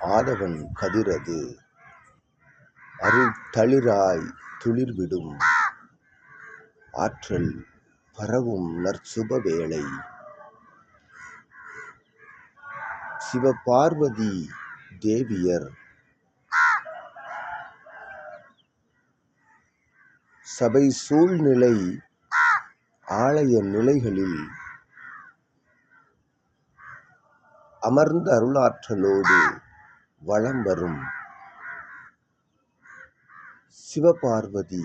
ஆதவன் கதிரது அருள் தளிராய் துளிர்விடும். ஆற்றல் பரவும் நற்சுப வேளை. சிவபார்வதி தேவியர். சபை சூழ்நிலை ஆலய நிலைகளில். அமர்ந்த அருளாற்றலோடு வலம் வரும். சிவபார்வதி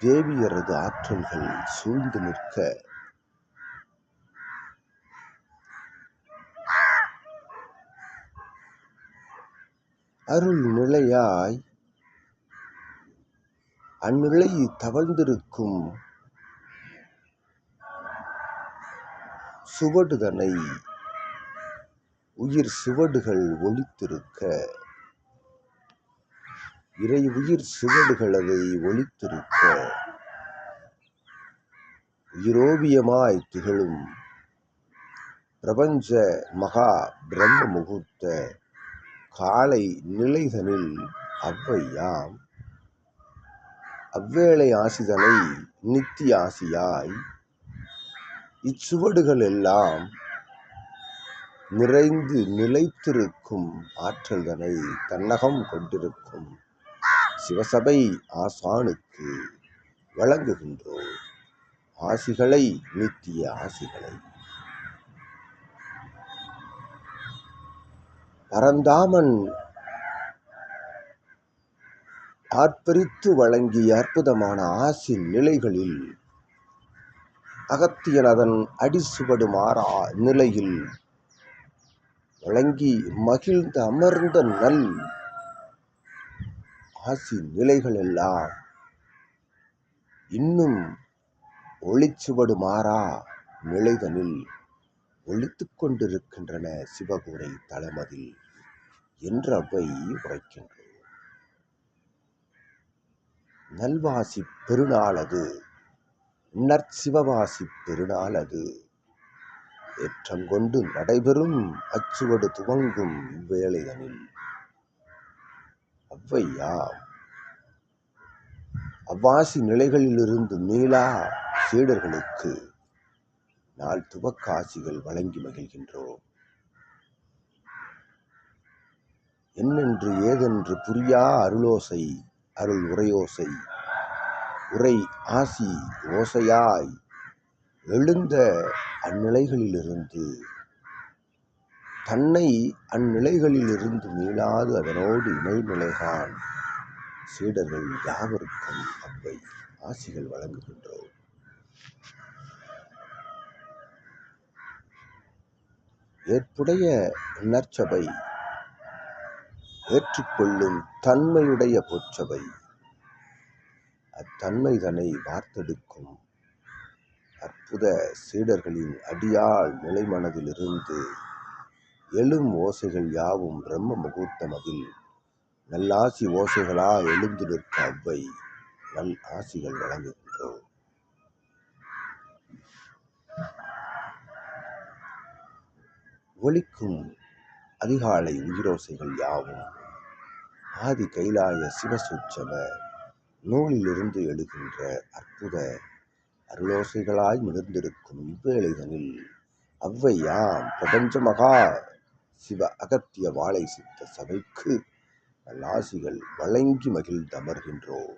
தேவியரது ஆற்றல்கள் சூழ்ந்து நிற்க. அருள் நிலையாய் அந்நிலை தவழ்ந்திருக்கும் சுவடுதனை உயிர் சுவடுகள் ஒலித்திருக்க. இறை உயிர் சுவடுகள் அதை ஒளித்திருக்க உயிரோவியமாய் திகழும் பிரபஞ்ச மகா பிரம்ம முகூர்த்த காலை நிலைதனில் அவ்வையாம். அவ்வேளை ஆசிதனை நித்திய ஆசியாய் இச்சுவடுகள் எல்லாம் நிறைந்து நிலைத்திருக்கும் ஆற்றல்தனை தன்னகம் கொண்டிருக்கும் சிவசபை ஆசானுக்கு வழங்குகின்றோம். ஆசிகளை நித்திய ஆசிகளை. பரந்தாமன் ஆர்ப்பரித்து வழங்கிய அற்புதமான ஆசி நிலைகளில் அகத்தியன் அதன் அடிசுவடு மாறா நிலையில் வழங்கி மகிழ்ந்த அமர்ந்த நல் ஆசி நிலைகளெல்லாம் இன்னும் ஒளிச்சுவடு மாறா நிலைதனில் ஒழித்துக் கொண்டிருக்கின்றன சிவகூரை தளமதில் என்று அவை உரைக்கின்றோம். நல்வாசி பெருநாளது நற்சிவவாசி பெருநாளது ஏற்றங்கொண்டு நடைபெறும் அச்சுவடு துவங்கும் இவ்வேளைதனில் அவ்வையாம் அவ்வாசி நிலைகளிலிருந்து மீளா சீடர்களுக்கு நாள் துவக்காசிகள் வழங்கி மகிழ்கின்றோம். என்னென்று ஏதென்று புரியா அருளோசை அருள் உரையோசை உரை ஆசி ஓசையாய் எழுந்த அந்நிலைகளிலிருந்து தன்னை அந்நிலைகளிலிருந்து மீளாது அதனோடு இணைநிலைகான் சீடர்கள் யாவருக்கும் அவை ஆசிகள் வழங்குகின்றோம். ஏற்புடைய நற்சபை ஏற்றுக்கொள்ளும் தன்மையுடைய பொற்சபை அத்தன்மைதனை வார்த்தெடுக்கும் அற்புத சீடர்களின் அடியாள் நிலைமனதிலிருந்து எழும் ஓசைகள் யாவும் பிரம்ம முகூர்த்தம் அதில் நல்லாசி ஓசைகளா எழுந்து நிற்க அவ்வை நல் ஆசிகள் வழங்குகின்றோம். ஒலிக்கும் அதிகாலை உயிரோசைகள் யாவும் ஆதி கைலாய சிவசூட்சம நூலிலிருந்து எழுகின்ற அற்புத அருளோசைகளாய் மிகுந்திருக்கும் இவ்வேளைதனில் அவ்வையாம் பிரபஞ்ச மகா சிவ அகத்திய வாழை சித்த சபைக்கு நல்லாசிகள் வழங்கி மகிழ்ந்தமர்கின்றோம்.